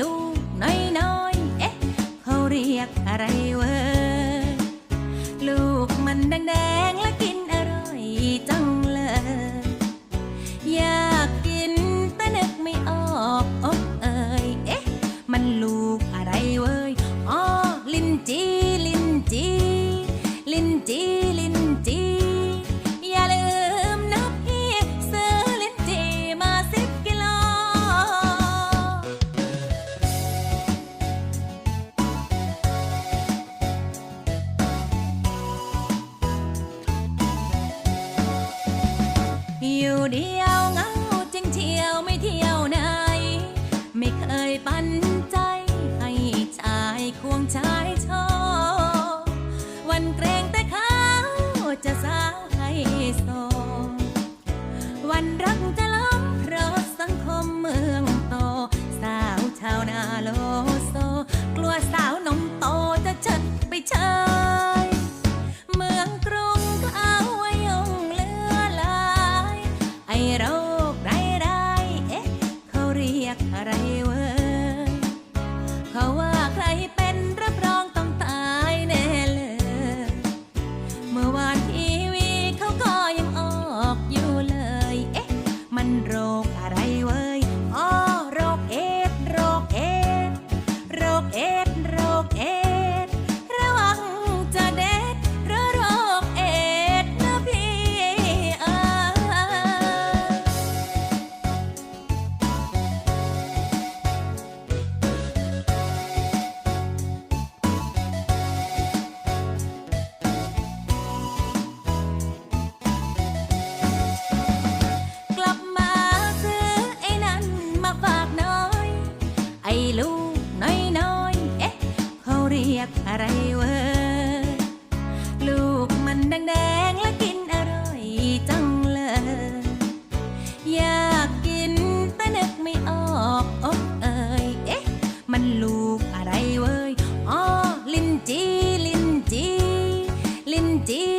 ลูกน้อยๆ เอ๊ะ เขาเรียกอะไรเว้ยลูกมันแดงๆและ Đi! ไรเวอร์ลูกมันแดงแดงและกินอร่อยจังเลย อยากกินแต่นึกไม่ออกอกเอ่ยเอ๊ะ มันลูกอะไรเว้ยอ๋อลินจีลินจีลินจี